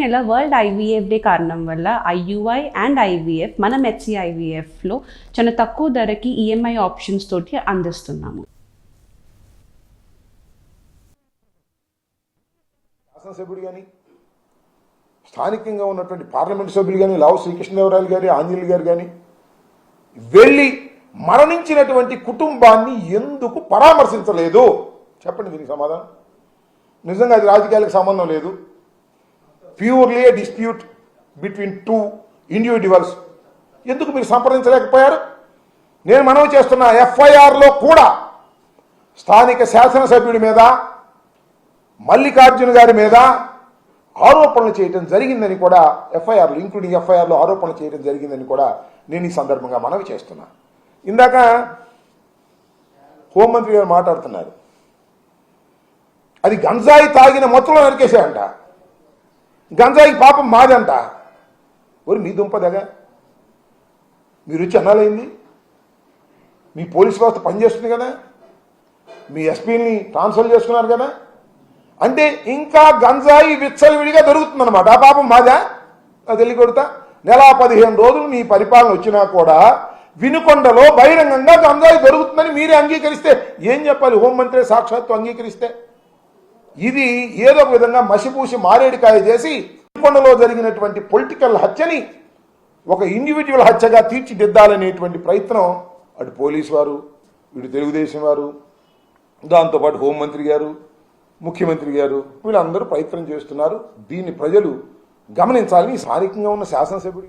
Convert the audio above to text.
నెల world IVF day కారణం వల్ల ఐయుఐ అండ్ ఐవీఎఫ్ మనం హెచ్సిఐవీఎఫ్లో చాలా తక్కువ ధరకి ఈఎంఐ ఆప్షన్స్ తోటి అందిస్తున్నాము. శాసనసభ్యుడు కానీ స్థానికంగా ఉన్నటువంటి పార్లమెంట్ సభ్యులు కానీ లావు శ్రీకృష్ణదేవరాయలు గారి ఆంజనేయులు గారు కానీ వెళ్ళి మరణించినటువంటి కుటుంబాన్ని ఎందుకు పరామర్శించలేదు? చెప్పండి దీనికి సమాధానం. నిజంగా అది రాజకీయాలకు సంబంధం లేదు. Purely a dispute between two individuals ఎందుకు మీరు సంప్రదించలేకపోయారు? నేను మనవి చేస్తున్న ఎఫ్ఐఆర్లో కూడా స్థానిక శాసనసభ్యుడి మీద మల్లికార్జున గారి మీద ఆరోపణలు చేయడం జరిగిందని కూడా ఎఫ్ఐఆర్లు ఇంక్లూడింగ్ ఎఫ్ఐఆర్లో ఆరోపణలు చేయడం జరిగిందని కూడా నేను ఈ సందర్భంగా మనవి చేస్తున్నా. ఇందాక హోంమంత్రి గారు మాట్లాడుతున్నారు. అది గంజాయి తాగిన మొత్తంలో నరికేసాయంట గంజాయి పాపం మాదంట ఒరి మీ దుంపదగా మీరు వచ్చి అన్నాలైంది మీ పోలీస్ వ్యవస్థ పనిచేస్తుంది కదా. మీ ఎస్పీని ట్రాన్స్ఫర్ చేసుకున్నారు కదా. అంటే ఇంకా గంజాయి విచ్చలవిడిగా దొరుకుతుందన్నమాట. ఆ పాపం మాదా? అది కొడతా. నెల పదిహేను రోజులు మీ పరిపాలన వచ్చినా కూడా వినుకొండలో బహిరంగంగా గంజాయి దొరుకుతుందని మీరే అంగీకరిస్తే ఏం చెప్పాలి? హోంమంత్రి సాక్షాత్తు అంగీకరిస్తే. ఇది ఏదో ఒక విధంగా మసిపూసి మారేడికాయ చేసి కొండలో జరిగినటువంటి పొలిటికల్ హత్యని ఒక ఇండివిజువల్ హత్యగా తీర్చిదిద్దాలనేటువంటి ప్రయత్నం అటు పోలీసు వారు ఇటు తెలుగుదేశం వారు దాంతోపాటు హోంమంత్రి గారు ముఖ్యమంత్రి గారు వీళ్ళందరూ ప్రయత్నం చేస్తున్నారు. దీన్ని ప్రజలు గమనించాలని స్థానికంగా ఉన్న శాసనసభ్యుడు